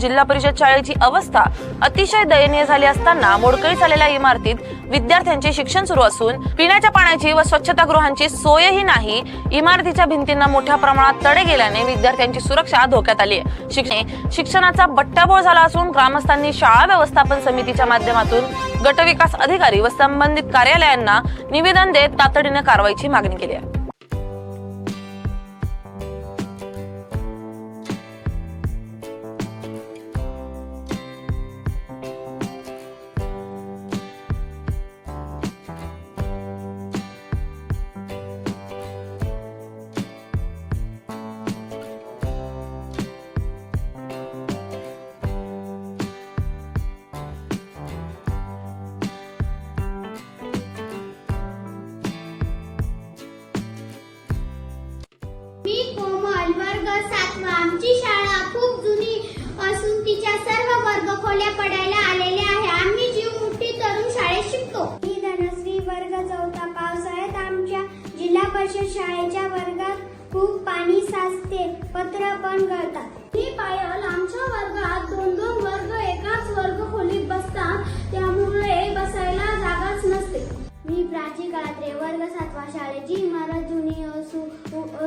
जिल्हा परिषद शाळेची अवस्था अतिशय दयनीय झाली असताना मोडकळीस आलेल्या इमारतीत विद्यार्थ्यांचे शिक्षण सुरू असून पिण्याच्या पाण्याची व स्वच्छतागृहांची सोयही नाही. इमारतीच्या भिंतींना मोठ्या प्रमाणात तडे गेल्याने विद्यार्थ्यांची सुरक्षा धोक्यात आली. आहे शिक्षणाचा बट्टाबोळ झाला असून ग्रामस्थांनी शाळा व्यवस्थापन समितीच्या माध्यमातून गटविकास अधिकारी व संबंधित कार्यालयांना निवेदन देत तातडीने कारवाईची मागणी केली आहे. ही शाळा खूप जुनी असून तिच्या सर्व वर्ग खोल्या पडायला आलेल्या आहे. आम्ही जीव मुठी तरुण शाळेत शिकतो. ही धनश्री वर्ग चौथा पावसाळ्यात आमच्या जिल्हा परिषद शाळेच्या वर्गात खूप पाणी साचते पत्र पण गळतात. मी पायल आमच्या वर्गात दोन दोन वर्ग एकाच वर्ग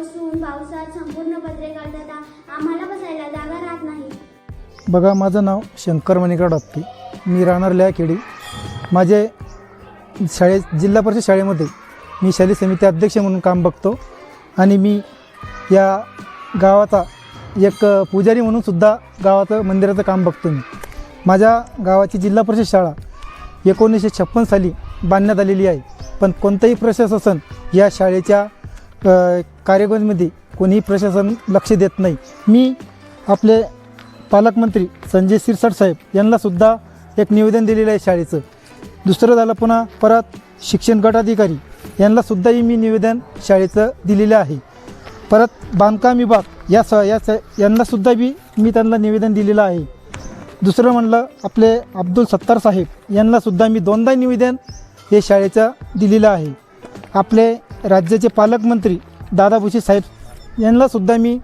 असून पावसात संपूर्ण पत्रे काढतात आम्हाला बसायला जागा राहत नाही. बघा माझं नाव शंकर मणिकर डापके मी राहणार लयाखेडी. माझे शाळे जिल्हा परिषद शाळेमध्ये मी शालेय समिती अध्यक्ष म्हणून काम बघतो आणि मी या गावाचा एक पुजारी म्हणून सुद्धा गावाचं मंदिराचं काम बघतो मी. माझ्या गावाची जिल्हा परिषद शाळा एकोणीसशे छप्पन साली बांधण्यात आलेली आहे. पण कोणतंही प्रशासन या शाळेच्या कार्यक्रमामध्ये कोणीही प्रशासन लक्ष देत नाही. मी आपले पालकमंत्री संजय सिरसाट साहेब यांनासुद्धा एक निवेदन दिलेलं आहे शाळेचं. दुसरं झालं पुन्हा परत शिक्षण गटाधिकारी यांनासुद्धाही मी निवेदन शाळेचं दिलेलं आहे. परत बांधकाम विभाग या स या स यांनासुद्धा बी मी त्यांना निवेदन दिलेलं आहे. दुसरं म्हणलं आपले अब्दुल सत्तार साहेब यांनासुद्धा मी दोनदा निवेदन हे शाळेचं दिलेलं आहे. आपले राज्याचे पालकमंत्री दादा भुसे साहेब यांनासुद्धा मी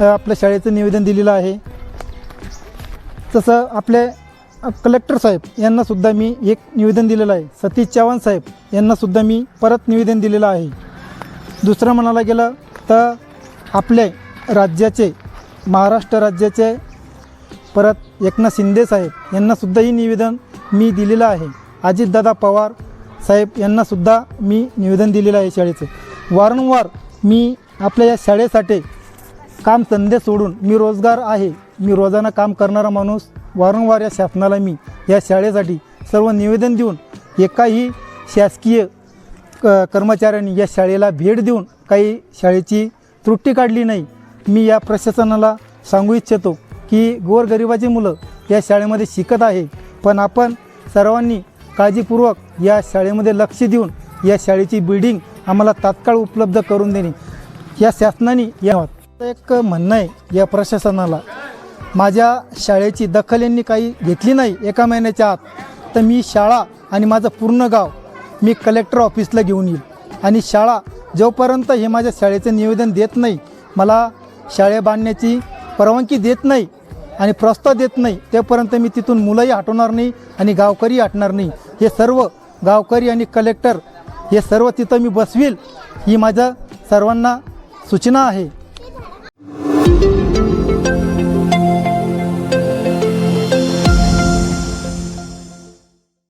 आपल्या शाळेचं निवेदन दिलेलं आहे. तसं आपले कलेक्टर साहेब यांनासुद्धा मी एक निवेदन दिलेलं आहे. सतीश चव्हाण साहेब यांनासुद्धा मी परत निवेदन दिलेलं आहे. दुसरं म्हणायला गेलं तर आपले राज्याचे महाराष्ट्र राज्याचे परत एकनाथ शिंदे साहेब यांनासुद्धाही निवेदन मी दिलेलं आहे. अजितदादा पवार साहेब यांनासुद्धा मी निवेदन दिलेलं आहे शाळेचं. वारंवार मी आपल्या या शाळेसाठी काम संधी सोडून मी रोजगार आहे मी रोजाना काम करणारा माणूस वारंवार या शासनाला मी या शाळेसाठी सर्व निवेदन देऊन एकाही शासकीय क कर्मचाऱ्यांनी या शाळेला भेट देऊन काही शाळेची त्रुटी काढली नाही. मी या प्रशासनाला सांगू इच्छितो की गोरगरिबाची मुलं या शाळेमध्ये शिकत आहे पण आपण सर्वांनी काळजीपूर्वक या शाळेमध्ये लक्ष देऊन या शाळेची बिल्डिंग आम्हाला तात्काळ उपलब्ध करून देणे. या शासनाने या एक म्हणणं आहे या प्रशासनाला. माझ्या शाळेची दखल यांनी काही घेतली नाही एका महिन्याच्या आत तर मी शाळा आणि माझं पूर्ण गाव मी कलेक्टर ऑफिसला घेऊन येईल. आणि शाळा जोपर्यंत हे माझ्या शाळेचं निवेदन देत नाही मला शाळे बांधण्याची परवानगी देत नाही आणि प्रस्ताव देत नाही तेपर्यंत मी तिथून मुलंही हटवणार नाही आणि गावकरी हटणार नाही. हे सर्व गावकरी आणि कलेक्टर हे सर्व तिथं मी बसवील ही माझ्या सर्वांना सूचना आहे.